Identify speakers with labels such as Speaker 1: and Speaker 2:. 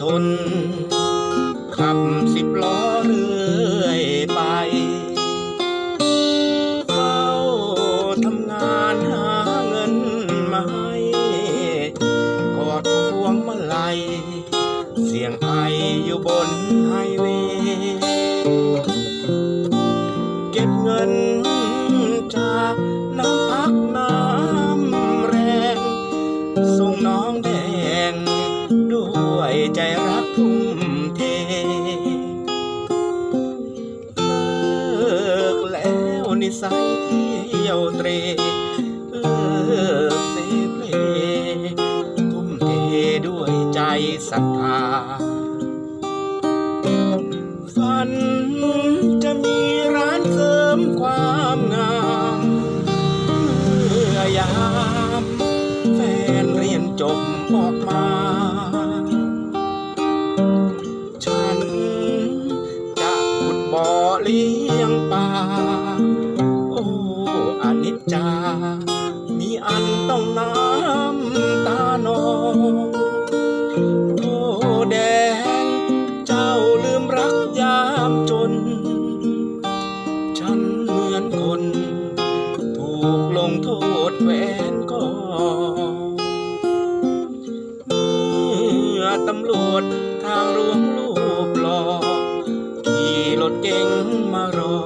Speaker 1: ทน ขับสิบล้อเรื่อยไปเฝ้าทำงานหาเงินมาให้กอดพวงมาลัยเสียงไออยู่บนไฮเวย์เก็บเงิน นิสัยเที่ยวเตรเลิกเสเพลทุ่มเทด้วยใจศรัทธา อันต้องน้ำตานองโอ้แดง เจ้าลืมรักยามจน ฉันเหมือนคน ถูกลงโทษแหวนก่อเมื่อตำรวจทางหลวงลูบหลอกขี่รถเก่งมารอ